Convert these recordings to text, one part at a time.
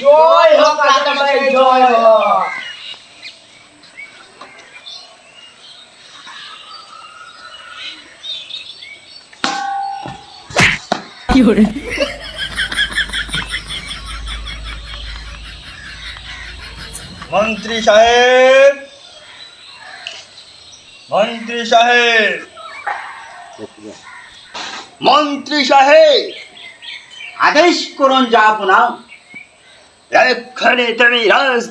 জয় হোক রাজামশাই জয় হোক। মন্ত্রী সাহেব মন্ত্রী সাহেব মন্ত্রী সাহেব। আদেশ করুন যাব না এক্ষণে তুমি রাজ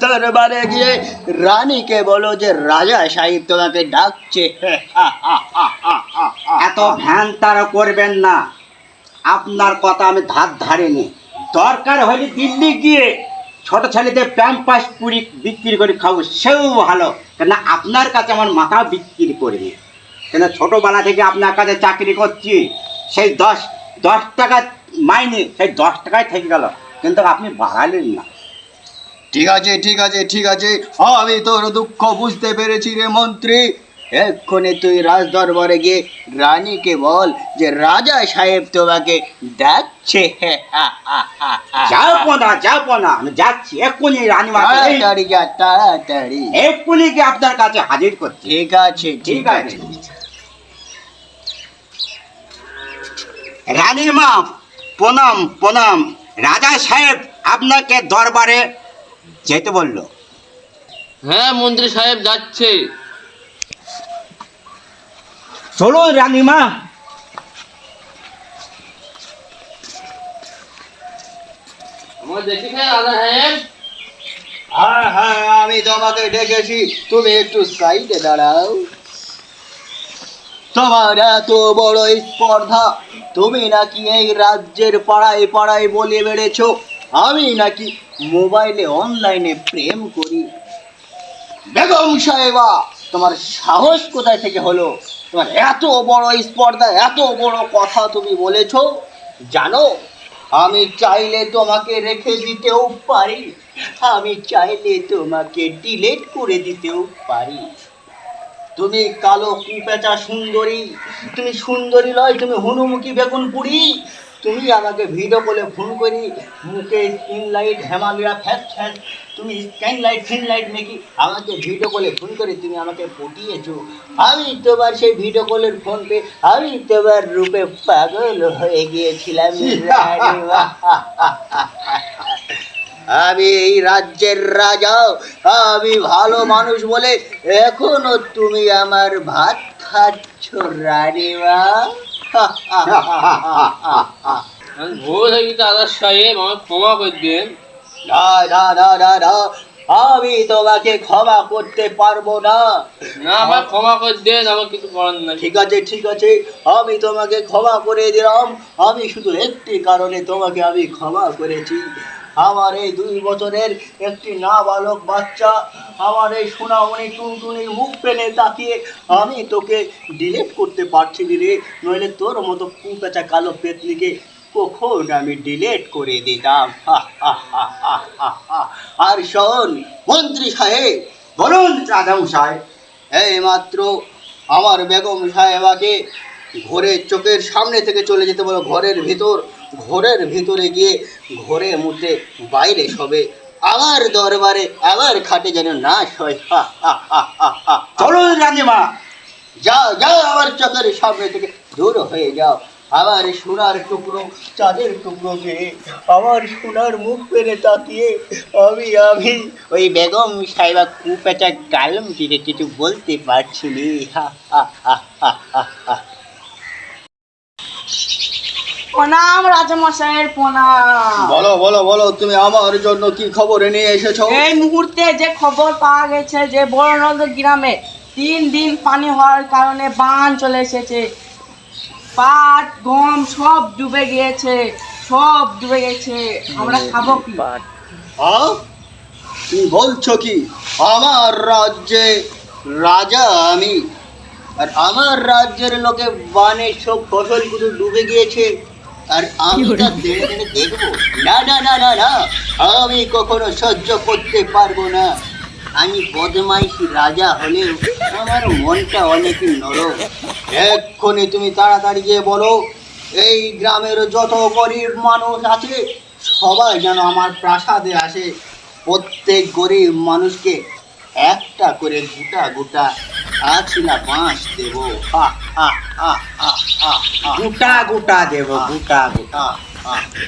গিয়ে রানীকে বলো যে রাজা সাহেব তোমাকে ডাকছে। এত ভ্যান তারা করবেন না। আপনার কথা আমি ধার ধারিনি। দরকার হলে দিল্লি গিয়ে ছোট ছেলেদের প্যাম্পাস পুরি বিক্রি করে খাব, সেও ভালো। কেন আপনার কাছে আমার মাথা বিক্রি করিনি। কেন ছোটোবেলা থেকে আপনার কাছে চাকরি করছি। সেই দশ দশ টাকা মাইনে সেই দশ টাকায় থেকে গেল। কিন্তু আপনি বাড়ালেন না। ঠিক আছে ঠিক আছে ঠিক আছে। আমি তোর দুঃখ বুঝতে পেরেছি রে মন্ত্রী। এক্ষণে তুই রাজ দরবারে গিয়ে রানীকে বল যে রাজা সাহেব তোমাকে ডাকছে। যাব না যাব না। আমি যাচ্ছি। এক্ষুনি রানীমা তাড়াতাড়ি যা তাড়াতাড়ি। এক্ষুনি কি আপনার কাছে হাজির করছি। ঠিক আছে ঠিক আছে। রানীমা প্রণাম প্রণাম। রাজা সাহেব আপনাকে দরবারে যেতে বলল। হ্যাঁ মন্ত্রী সাহেব যাচ্ছে। চলুন রানীমা। হ্যাঁ হ্যাঁ আমি তোমাকে ডেকেছি। তুমি একটু সাইডে দাঁড়াও। তোমার এত বড় স্পর্ধা। তুমি নাকি এই রাজ্যের পাড়ায় পাড়ায় বলে বেড়েছো? আমি নাকি মোবাইলে অনলাইনে প্রেম করি। বেগম সাহেবা, তোমার সাহস কোথায় থেকে হলো? তোমার এত বড় স্পর্ধা, এত বড় কথা তুমি বলেছ? জানো, আমি চাইলে তোমাকে রেখে দিতেও পারি। আমি চাইলে তোমাকে ডিলেট করে দিতেও পারি। তুমি কালো কুপেচা সুন্দরী তুমি সুন্দরী নয় তুমি হনুমুখী বেগুন পুরি তুমি আমাকে ভিডিও কলে ফোন করি মুখে স্ক্রিন লাইট হেমালিয়া ফ্যাস ফ্যাস তুমি স্ক্যান লাইট ফিন লাইট মেকি আমাকে ভিডিও কলে ফোন করে তুমি আমাকে পটিয়েছো আমি তোমার সেই ভিডিও কলের ফোন পে আমি তোমার রূপে পাগল হয়ে গিয়েছিলাম। আমি এই রাজ্যের রাজা আমি ভালো মানুষ বলে এখনও তুমি আমার ভাত খাচ্ছ রানীমা। ভুল হয়ে সাহেব আমাকে ক্ষমা করে দেন। না না না না না আমি তোমাকে ক্ষমা করতে পারব না। না আমার ক্ষমা করে দেন আমার কিছু করার নাই। ঠিক আছে ঠিক আছে আমি তোমাকে ক্ষমা করে দিলাম। আমি শুধু একটি কারণে তোমাকে আমি ক্ষমা করেছি। আমার এই দুই বছরের একটি নাবালক বাচ্চা, আমার এই সোনামণি টুনটুনির মুখ পেনে তাকিয়ে, আমি তোকে ডিলেট করতে পারছি রে, নইলে তোর মতো কুপেচা কালো পেতনিকে কখন আমি ডিলেট করে দিতাম। আর শোন, মন্ত্রী সাহেব, বলুন রাজামশাই এই মাত্র আমার বেগম সাহেবাকে ঘরের চোখের সামনে থেকে চলে যেতে বলো, ঘরের ভিতর ঘরের ভিতরে গিয়ে ঘরের মধ্যে বাইরে সবে আবার দরবারে আমার খাটে যেন না রানীমা। যাও যাও আমার চোখের সামনে থেকে। দূর হয়ে যাও। আমার সোনার টুকরো চাঁদের টুকরোকে আমার সোনার মুখ পেরে তাকিয়ে আমি আমি ওই বেগম সাহেবা কুপেটা গালম থেকে কিছু বলতে পারছি নি। হা, হা, হা, হা, হা। প্রণাম রাজামশাইয়ের প্রণাম। বলো বলো বলো তুমি আমার জন্য কি খবর নিয়ে এসেছ? এই মুহূর্তে যে খবর পাওয়া গেছে যে বড়নন্দ গ্রামে তিন দিন পানি হওয়ার কারণে বান চলে এসেছে। পাট গম সব ডুবে গিয়েছে সব ডুবে গেছে। আমরা খাব কি? তুমি বলছো কি? আমার রাজ্যে রাজা আমি। আর আমার রাজ্যের লোকে বানে সব ফসলগুলো ডুবে গিয়েছে। আর আমি তা দেড়ে দেড়ে দেখব। না না না না না। আমি কখনো সহ্য করতে পারব না। আমি বদমাইশি রাজা হলেও আমার মনটা অনেক নরম। এক্ষুনি তুমি তাড়াতাড়ি গিয়ে বলো এই গ্রামের যত গরিব মানুষ আছে সবাই যেন আমার প্রাসাদে আসে। প্রত্যেক গরিব মানুষকে একটা করে গোটা গোটা আছিলা বাঁশ দেবো হা হা হা হা হা গোটা গোটা দেব গোটা গোটা হা হা